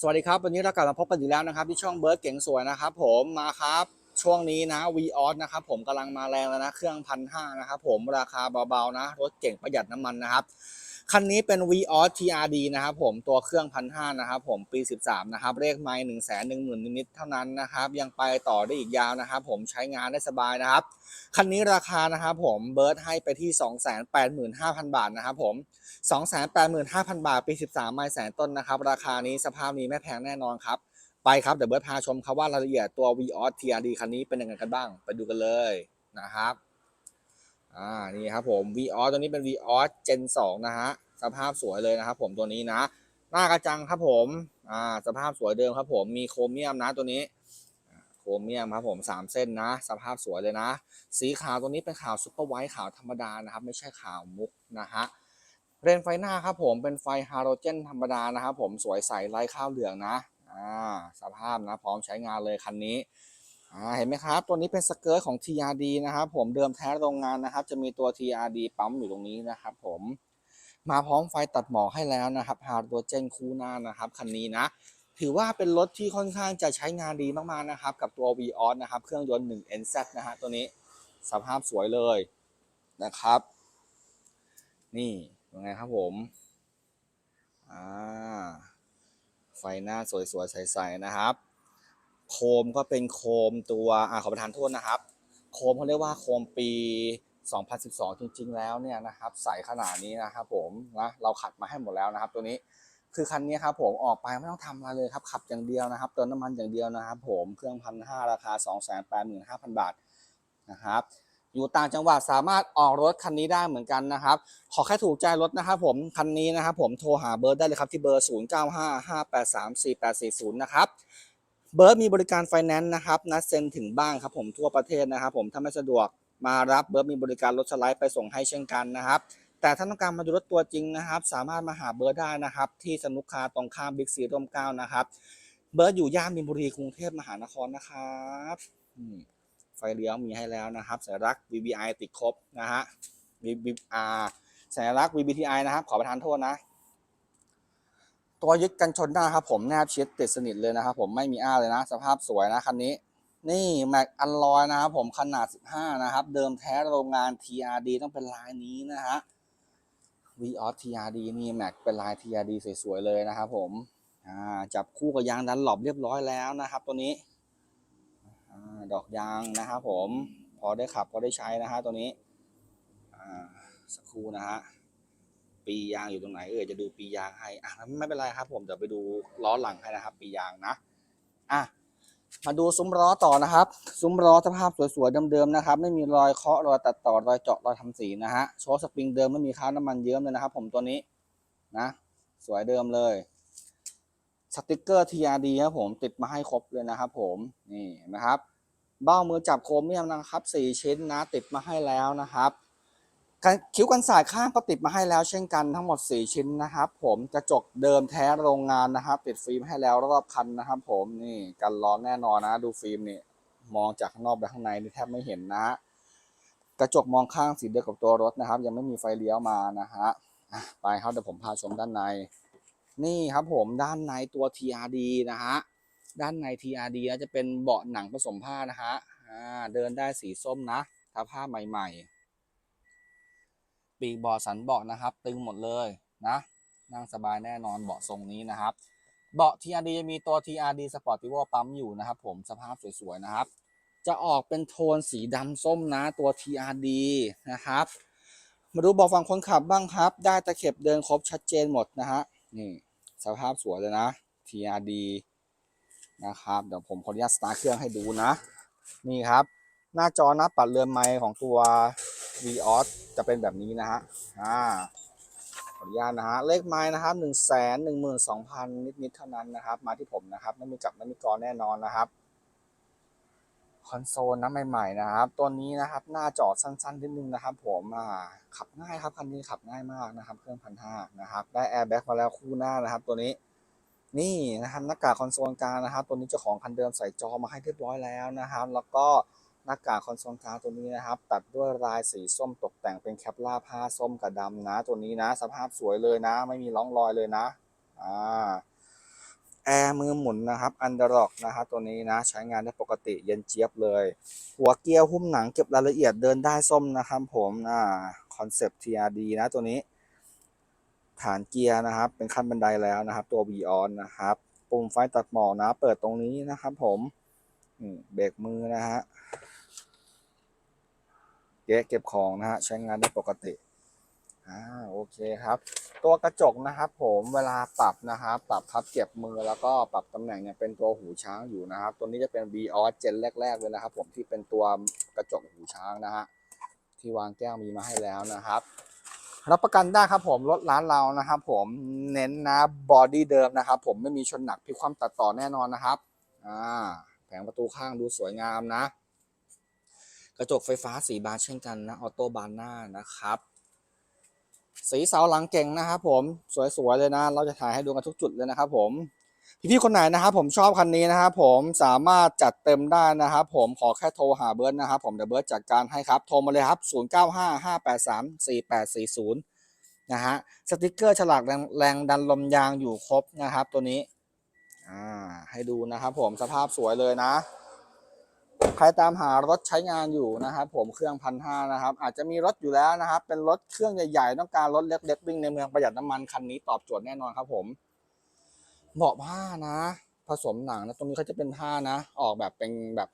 สวัสดีครับ วันนี้เรากลับมาพบกันอีกแล้วนะครับ ที่ช่องเบิร์ดเก่งสวยนะครับ ผมมาครับช่วงนี้นะ v ีออสนะครับผมกำลังมาแรงแล้วนะ เครื่องพันห้านะครับผมราคาเบาๆนะ รถเก่งประหยัดน้ำมันนะครับ คันนี้เป็น v ีออส TRD นะครับผมตัวเครื่องพันห้านะครับผมปี 13 นะครับเลขไมล์หนึ่งแสนหนึ่งหมื่นนิดๆเท่านั้นนะครับยังไปต่อได้อีกยาวนะครับผมใช้งานได้สบายนะครับ คันนี้ราคานะครับผมเบิร์ดให้ไปที่ 285,000 บาทนะครับผม285,000 บาทปี 13 ไมล์แสนต้นนะครับราคานี้สภาพนี้ไม่แพงแน่นอนครับ ไปครับเดี๋ยวเบิร์ดพาชมครับว่ารายละเอียดตัว v ีออส TRD คันนี้เป็นยังไงกันบ้าง ไปดูกันเลยนะครับ อ่านี่ครับผม v ีออตัวนี้เป็น v ีออส Gen 2นะฮะสภาพสวยเลยนะครับผมตัวนี้นะ หน้ากระจังครับผมอ่าสภาพสวยเดิมครับผมมีโครเมียมนะตัวนี้โครเมียมครับผมสามเส้นนะ สภาพสวยเลยนะ สีขาวตัวนี้เป็นขาวซุปเปอร์ไวท์ขาวธรรมดานะครับ ไม่ใช่ขาวมุกนะฮะเรนไฟหน้าครับผมเป็นไฟฮาโลเจนธรรมดานะครับผมสวยใสไร้ข้าวเหลืองนะอ่าสภาพนะพร้อมใช้งานเลยคันนี้ เห็นไหมครับ ตัวนี้เป็นสเกิร์ตของ TRD นะครับผมเดิมแท้โรงงานนะครับ จะมีตัว TRD ปั๊มอยู่ตรงนี้นะครับผมมาพร้อมไฟตัดหมอกให้แล้วนะครับฮาโลเจนคู่หน้านะครับคันนี้นะ ถือว่าเป็นรถที่ค่อนข้างจะใช้งานดีมากๆนะครับ กับตัว v ีออนะครับ เครื่องยนต์ 1 NZ นะฮะตัวนี้สภาพสวยเลยนะครับ นี่ยังไงครับผมอ่าไฟหน้าสวยๆใสๆนะครับ โคมก็เป็นโคมตัวอ่าขอประทานโทษนะครับ โคมเขาเรียกว่าโคมปี 2012 จริง ๆ แล้วเนี่ยนะครับใสขนาดนี้นะครับผมนะเราขัดมาให้หมดแล้วนะครับ ตัวนี้คือคันนี้ครับผมออกไปไม่ต้องทำอะไรเลยครับขับอย่างเดียวนะครับเติมน้ำมันอย่างเดียวนะครับ ผมเครื่องพันห้าราคา 285,000 บาทนะครับอยู่ต่างจังหวัดสามารถออกรถคันนี้ได้เหมือนกันนะครับ ขอแค่ถูกใจรถนะครับผมคันนี้นะครับผมโทรหาเบิร์ได้เลยครับที่เบอร์ 0955834840 นะครับ เบิร์ดมีบริการไฟแนนซ์นะครับนัดเซ็นถึงบ้านครับผมทั่วประเทศนะครับผมถ้าไม่สะดวกมารับเบิร์ดมีบริการรถสไลด์ไปส่งให้เช่นกันนะครับ แต่ถ้าต้องการมาดูรถตัวจริงนะครับ สามารถมาหาเบิร์ดได้นะครับ ที่สนุกคาตรงข้ามบิ๊กซีร่มเก้านะครับ เบิร์ดอยู่ย่านมินบุรีกรุงเทพมหานครนะครับไฟเลี้ยวมีให้แล้วนะครับสัญลักษณ์ VBI ติดครบนะฮะ VBR สัญลักษณ์ VBTI นะครับ ขอประทานโทษนะ ตัวยึดกันชนหน้าครับผมแนบชิดติดสนิทเลยนะครับผมไม่มีอ้าเลยนะ สภาพสวยนะคันนี้ นี่แม็กอันลอยนะครับผมขนาด 15 นะครับ เดิมแท้โรงงาน TRD ต้องเป็นลายนี้นะฮะ v ีออ TRD นี่แม็กเป็นลาย TRD สวยๆเลยนะครับผมจับคู่กับยางดันหลบเรียบร้อยแล้วนะครับ ตัวนี้ดอกยางนะครับผมพอได้ขับพอได้ใช้นะฮะตัวนี้สักครู่นะฮะ ปียางอยู่ตรงไหนเอ่ยจะดูปียางให้อะไม่เป็นไรครับ ผมเดี๋ยวไปดูล้อหลังให้นะครับ ปียางนะอะมาดูซุ้มล้อต่อนะครับ ซุ้มล้อสภาพสวยๆเดิมๆนะครับ ไม่มีรอยเคาะรอยตัดต่อรอยเจาะรอยทำสีนะฮะโชว์สปริงเดิมไม่มีคราบน้ำมันเยิ้มเลยนะครับ ผมตัวนี้นะ สวยเดิมเลยสติกเกอร์ TRD ครับผมติดมาให้ครบเลยนะครับ ผมนี่นะครับ เบ้ามือจับโครเมียมนะครับสี่ชิ้นนะ ติดมาให้แล้วนะครับ คิ้วกันสายข้างก็ติดมาให้แล้วเช่นกันทั้งหมด 4 ชิ้นนะครับผมกระจกเดิมแท้โรงงานนะครับติดฟิล์มให้แล้วรอบคันนะครับผมนี่กันร้อนแน่นอนนะ ดูฟิล์มนี่มองจากข้างนอกไปข้างในนี่แทบไม่เห็นนะฮะกระจกมองข้างสีเดียวกับตัวรถนะครับ ยังไม่มีไฟเลี้ยวมานะฮะไปครับเดี๋ยวผมพาชมด้านใน นี่ครับผมด้านในตัว TRD นะฮะด้านใน TRD จะเป็นเบาะหนังผสมผ้านะฮะเดินได้สีส้มนะถ้าผ้าใหม่ ๆ ปีกเบาะสันเบาะนะครับ ตึงหมดเลยนะนั่งสบายแน่นอนเบาะทรงนี้นะครับ เบาะ TRD จะมีตัว TRD Sportivo ปั๊มอยู่นะครับ ผมสภาพสวยๆนะครับ จะออกเป็นโทนสีดำส้มนะตัว TRD นะครับ มาดูเบาะฝั่งคนขับบ้างครับ ได้ตะเข็บเดินครบชัดเจนหมดนะฮะนี่สภาพสวยเลยนะ TRD นะครับเดี๋ยวผมขออนุญาตสตาร์เครื่องให้ดูนะ นี่ครับ หน้าจอหน้าปัดเรือนไม้ของตัว v ีออสจะเป็นแบบนี้นะฮะอ่าขออนุญาตนะฮะเลขไม้นะครับหนึ่งแสนหนึ่งหมื่นสองพันนิดๆเท่านั้นนะครับ มาที่ผมนะครับ ไม่มีกลับไม่มีกรแน่นอนนะครับคอนโซลนะใหม่ๆนะครับ ตัวนี้นะครับ หน้าจอสั้นๆนิดนึงนะครับ ผมอ่าขับง่ายครับคันนี้ขับง่ายมากนะครับ เครื่องพันห้านะครับ ได้แอร์แบ็กมาแล้วคู่หน้านะครับ ตัวนี้ นี่นะครับหน้ากากคอนโซลกลางนะครับ ตัวนี้เจ้าของคันเดิมใส่จอมาให้เรียบร้อยแล้วนะครับ แล้วก็ หน้ากากคอนโซลกลางตัวนี้นะครับ ตัดด้วยลายสีส้มตกแต่งเป็นแคปล่าผ้าส้มกับดำนะ ตัวนี้นะ สภาพสวยเลยนะ ไม่มีร่องรอยเลยนะอ่าแอร์มือหมุนนะครับอันเดอร์ล็อกนะครับตัวนี้นะใช้งานได้ปกติเย็นเจี๊ยบเลย หัวเกียร์หุ้มหนังเก็บรายละเอียดเดินได้ส้มนะครับผมอ่าคอนเซปต์ TRD นะตัวนี้ ฐานเกียร์นะครับ เป็นขั้นบันไดแล้วนะครับ ตัว v ีออนนะครับ ปุ่มไฟตัดหมอกนะ เปิดตรงนี้นะครับผมอืมเบรกมือนะฮะ เก๊ะเก็บของนะฮะใช้งานได้ปกติอ่าโอเคครับ ตัวกระจกนะครับ ผมเวลาปรับนะครับปรับพับเก็บมือแล้วก็ปรับตำแหน่งเนี่ยเป็นตัวหูช้างอยู่นะครับ ตัวนี้จะเป็น v ีออสเจนแรก ๆ เลยนะครับ ผมที่เป็นตัวกระจกหูช้างนะฮะที่วางแก้วมีมาให้แล้วนะครับรับประกันได้ครับผมรถร้านเรานะครับ ผมเน้นนะบอดี้เดิมนะครับ ผมไม่มีชนหนักพิความตัดต่อแน่นอนนะครับอ่าแผงประตูข้างดูสวยงามนะ กระจกไฟฟ้าสีบานเช่นกันนะออโต้บานหน้านะครับ สีเสาหลังเก่งนะครับผมสวยๆเลยนะ เราจะถ่ายให้ดูกันทุกจุดเลยนะครับผมพี่ๆคนไหนนะครับผมชอบคันนี้นะครับผมสามารถจัดเต็มได้นะครับผมขอแค่โทรหาเบิร์ดนะครับผมเดี๋ยวเบิร์ดจัดการให้ครับ โทรมาเลยครับ 0955834840 นะฮะสติกเกอร์ฉลากแรงแรงดันลมยางอยู่ครบนะครับตัวนี้อ่าให้ดูนะครับผมสภาพสวยเลยนะ ใครตามหารถใช้งานอยู่นะครับผมเครื่องพันห้านะครับ อาจจะมีรถอยู่แล้วนะครับ เป็นรถเครื่องใหญ่ๆ ต้องการรถเล็กๆวิ่งในเมืองประหยัดน้ำมันคันนี้ตอบโจทย์แน่นอนครับผมเบาะผ้านะ ผสมหนังนะตรงนี้เขาจะเป็นผ้านะ ออกแบบเป็นแบบ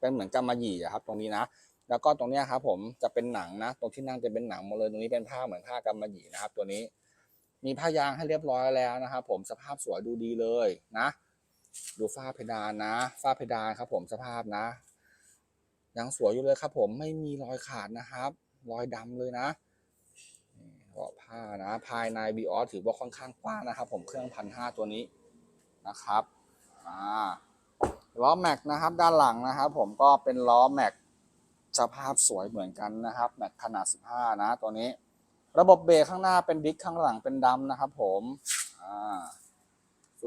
เป็นเหมือนกำมะหยี่อะครับ ตรงนี้นะ แล้วก็ตรงนี้ครับผมจะเป็นหนังนะ ตรงที่นั่งจะเป็นหนังหมดเลยตรงนี้เป็นผ้าเหมือนผ้ากำมะหยี่นะครับ ตัวนี้ มีผ้ายางให้เรียบร้อยแล้วนะครับ ผมสภาพสวยดูดีเลยนะ ดูฝ้าเพดานนะ ฝ้าเพดานครับ ผมสภาพนะ ยังสวยอยู่เลยครับ ผมไม่มีรอยขาดนะครับ รอยดำเลยนะนี่เบาะผ้านะ ภายในบีออสถือว่าค่อนข้างกว้างนะครับ ผมเครื่องพันห้าตัวนี้นะครับอ่าล้อแม็กนะครับ ด้านหลังนะครับ ผมก็เป็นล้อแม็กสภาพสวยเหมือนกันนะครับแม็กขนาด 15 นะตัวนี้ ระบบเบรกข้างหน้าเป็นดิสข้างหลังเป็นดำนะครับ ผมอ่า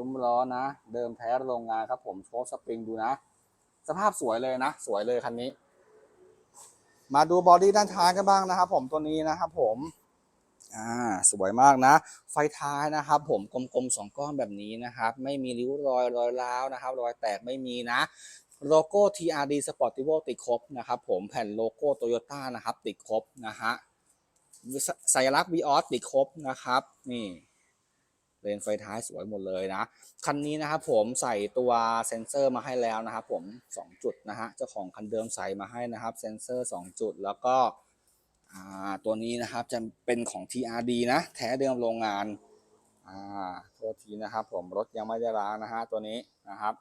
ซุ้มล้อนะ เดิมแท้โรงงานครับผมโชว์สปริงดูนะ สภาพสวยเลยนะ สวยเลยคันนี้ มาดูบอดี้ด้านท้ายกันบ้างนะครับผมตัวนี้นะครับผมอ่าสวยมากนะ ไฟท้ายนะครับผมกลมๆสองก้อนแบบนี้นะครับ ไม่มีริ้วรอยรอยร้าวนะครับ รอยแตกไม่มีนะโลโก้ TRD Sportivo ติดครบนะครับผมแผ่นโลโก้โตโยต้านะครับ ติดครบนะฮะสัญลักษณ์ Vios ติดครบนะครับ นี่ เลนไฟท้ายสวยหมดเลยนะคันนี้นะครับผมใส่ตัวเซนเซอร์มาให้แล้วนะครับผม 2 จุดนะฮะเจ้าของคันเดิมใส่มาให้นะครับเซนเซอร์ 2 จุดแล้วก็ตัวนี้นะครับจะเป็นของ TRD นะแท้เดิมโรงงานอ่าโทษทีนะครับ ผมรถยังไม่ได้ล้างนะฮะตัวนี้นะครับ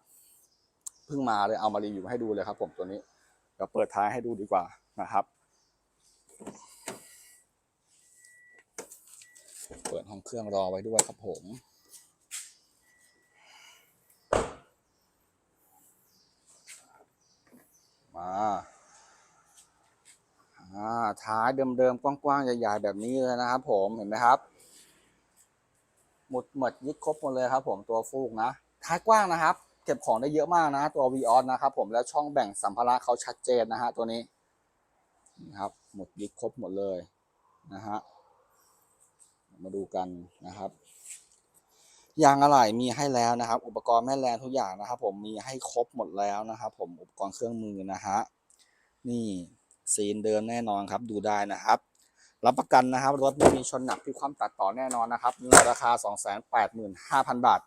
เพิ่งมาเลยเอามารีวิวให้ดูเลยครับ ผมตัวนี้เดี๋ยวเปิดท้ายให้ดูดีกว่านะครับ เปิดห้องเครื่องรอไว้ด้วยครับผมมาอ่าท้ายเดิมๆ กว้างๆ ใหญ่ๆ แบบนี้เลยนะครับผมเห็นไหมครับ หมดหมดยึดครบหมดเลยครับผมตัวฟูกนะ ท้ายกว้างนะครับ เก็บของได้เยอะมากนะ ตัว v ีออนะครับผมแล้วช่องแบ่งสัมภาระเขาชัดเจนนะฮะตัวนี้นะครับ หมดยึดครบหมดเลยนะฮะ มาดูกันนะครับ ยางอะไหล่มีให้แล้วนะครับ อุปกรณ์แม่แรงทุกอย่างนะครับ ผมมีให้ครบหมดแล้วนะครับ ผมอุปกรณ์เครื่องมือนะฮะนี่ซีนเดิมแน่นอนครับ ดูได้นะครับรับประกันนะครับ รถไม่มีชนหนักที่ความตัดต่อแน่นอนนะครับราคา 285,000 บาท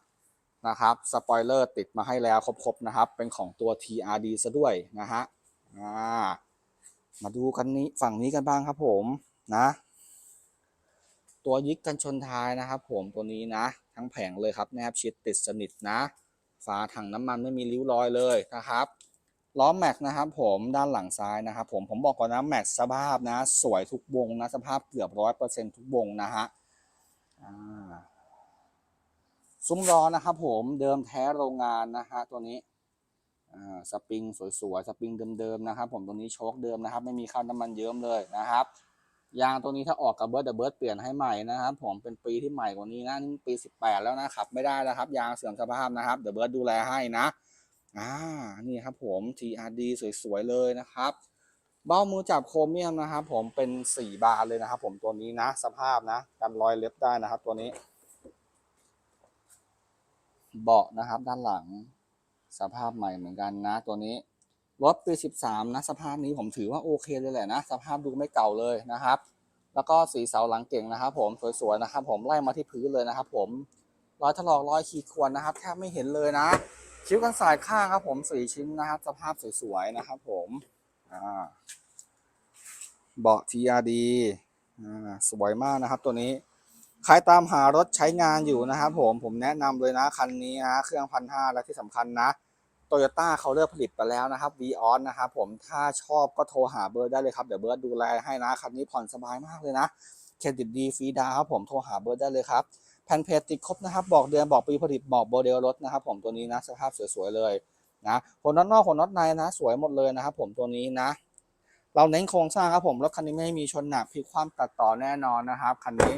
นะครับสปอยเลอร์ติดมาให้แล้วครบๆนะครับ เป็นของตัว TRD ซะด้วยนะฮะมาดูกันนี้ฝั่งนี้กันบ้างครับผมนะ ตัวยึดกันชนท้ายนะครับผมตัวนี้นะ ทั้งแผงเลยครับแนบชิดติดสนิทนะฝาถังน้ำมันไม่มีริ้วรอยเลยนะครับล้อแม็กนะครับผมด้านหลังซ้ายนะครับผมผมบอกก่อนนะแม็กสภาพนะ สวยทุกวงนะสภาพเกือบร้อยเปอร์เซ็นทุกวงนะฮะซุ้มล้อนะครับผมเดิมแท้โรงงานนะฮะตัวนี้สปริงสวยๆสปริงเดิมๆนะครับผมตัวนี้โชคเดิมนะครับ ไม่มีคราบน้ำมันเยิ้มเลยนะครับ ยางตัวนี้ถ้าออกกับเบิร์ดเดอะเบิร์ดเปลี่ยนให้ใหม่นะครับ ผมเป็นปีที่ใหม่กว่านี้นะนี่ปี 18 แล้วนะครับ ไม่ได้แล้วครับ ยางเสื่อมสภาพนะครับเดอะเบิร์ดดูแลให้นะอ่านี่ครับผม TRD สวยๆเลยนะครับเบ้ามือจับโครเมียมนะครับผมเป็น4บาร์เลยนะครับ ผมตัวนี้นะ สภาพนะกันรอยเล็บได้นะครับ ตัวนี้ เบาะนะครับ ด้านหลัง สภาพใหม่เหมือนกันนะ ตัวนี้ รถปี13 นะ สภาพนี้ผมถือว่าโอเคเลยแหละนะ สภาพดูไม่เก่าเลยนะครับ แล้วก็สีเสาหลังเก่งนะครับผมสวยๆนะครับ ผมไล่มาที่พื้นเลยนะครับ ผมรอยถลอกรอยขีดข่วนนะครับแทบไม่เห็นเลยนะคิ้วกันสายข้างครับผมสี่ชิ้นนะครับ สภาพสวยๆนะครับ ผมอ่าเบาะ TRD อ่าสวยมากนะครับตัวนี้ใครตามหารถใช้งานอยู่นะครับผมผมแนะนำเลยนะคันนี้ฮะเครื่องพันห้าและที่สำคัญนะ โตโยต้าเขาเลิกผลิตไปแล้วนะครับ v ีออนะครับผมถ้าชอบก็โทรหาเบิร์ดได้เลยครับ เดี๋ยวเบิร์ดดูแลให้นะคันนี้ผ่อนสบายมากเลยนะเครดิตดีฟรีดาวครับผมโทรหาเบิร์ดได้เลยครับแผ่นเพจติดครบนะครับ บอกเดือนบอกปีผลิตบอกโมเดลรถนะครับ ผมตัวนี้นะสภาพสวยๆเลยนะขนน็อตนอกขนน็อตในนะ สวยหมดเลยนะครับ ผมตัวนี้นะ เราเน้นโครงสร้างครับผมรถคันนี้ไม่มีชนหนักพลิกคว่ำตัดต่อแน่นอนนะครับคันนี้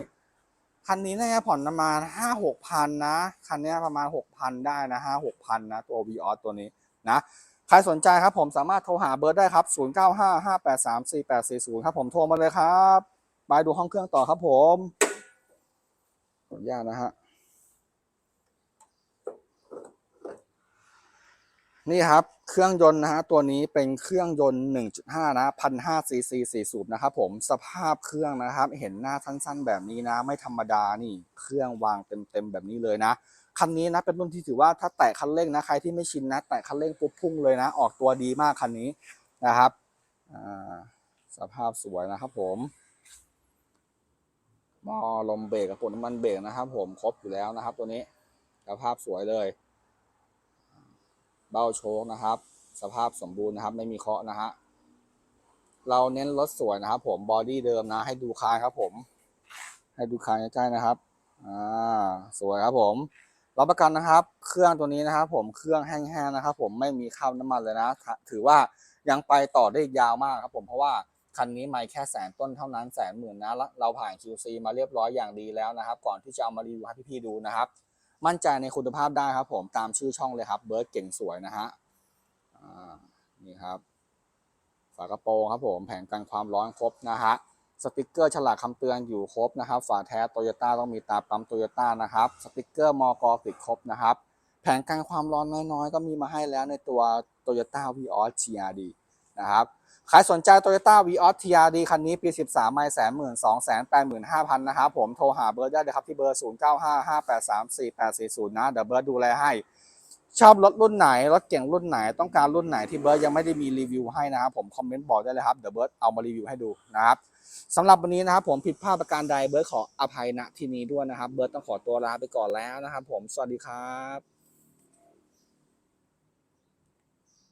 คันนี้น่าจะผ่อนประมาณห้าหกพันนะ คันนี้ประมาณหกพันได้นะห้าหกพันนะ ตัว v ีออตัวนี้นะ ใครสนใจครับผมสามารถโทรหาเบิร์ดได้ครับ 0 9 5 5 8 3 4 8 4 0 ครับผมโทรมาเลยครับ ไปดูห้องเครื่องต่อครับผมขออนุญาตนะฮะ นี่ครับเครื่องยนต์นะฮะตัวนี้เป็นเครื่องยนต์ 1.5 นะ1,500ซีซี4สูบนะครับผมสภาพเครื่องนะครับ เห็นหน้าสั้นๆ แบบนี้นะ ไม่ธรรมดานี่ เครื่องวางเต็มๆแบบนี้เลยนะคันนี้นะเป็นรุ่นที่ถือว่าถ้าแตะคันเร่งนะใครที่ไม่ชินนะ แตะคันเร่งปุ๊บพุ่งเลยนะ ออกตัวดีมากคันนี้นะครับสภาพสวยนะครับผมมอลมเบรกกับปุ่มน้ำมันเบรกนะครับ ผมครบอยู่แล้วนะครับ ตัวนี้สภาพสวยเลย เบ้าโชคนะครับ สภาพสมบูรณ์นะครับ ไม่มีเคราะห์นะฮะเราเน้นรถสวยนะครับ ผมบอดี้เดิมนะ ให้ดูคานครับ ผม ให้ดูคานใกล้ๆนะครับอ่าสวยครับ ผมรับประกันนะครับ เครื่องตัวนี้นะครับ ผมเครื่องแห้งๆนะครับ ผมไม่มีคราบน้ำมันเลยนะ ถือว่ายังไปต่อได้ยาวมากครับผมเพราะว่าคันนี้ไม่แค่แสนต้นเท่านั้นแสนหมื่นนะเราผ่าน QC มาเรียบร้อยอย่างดีแล้วนะครับ ก่อนที่จะเอามารีวิวให้พี่ๆดูนะครับ มั่นใจในคุณภาพได้ครับผมตามชื่อช่องเลยครับเบิร์ดเก่งสวยนะฮะนี่ครับ ฝากระโปรงครับผมแผงกันความร้อนครบนะฮะสติกเกอร์ฉลากคำเตือนอยู่ครบนะครับ ฝาแท้โตโยต้าต้องมีตาปั๊มโตโยต้านะครับ สติกเกอร์มอกติดครบนะครับ แผงกันความร้อนน้อยๆ ก็มีมาให้แล้วในตัว Toyota v ีออส TRD นะครับ ใครสนใจ Toyota v ีออส TRD คันนี้ปี 13 ไม่แสนหมื่นสองแสนแปดหมื่นห้าพันนะครับผมโทรหาเบิร์ดได้เลยครับที่เบอร์ 0 9 5 5 8 3 4 8 4 0 นะ เดี๋ยวเบิร์ดดูแลให้ ชอบรถรุ่นไหน รถเก่งรุ่นไหนต้องการรุ่นไหนที่เบิร์ดยังไม่ได้มีรีวิวให้นะครับผมคอมเมนต์บอกได้เลยครับเดี๋ยวเบิร์ดเอามารีวิวให้ดูนะครับสำหรับวันนี้นะครับผมผิดพลาดประการใดเบิร์ดขออภัยณที่นี้ด้วยนะครับเบิร์ดต้องขอตัวลาไปก่อนแล้วนะครับผมสวัสดีครับ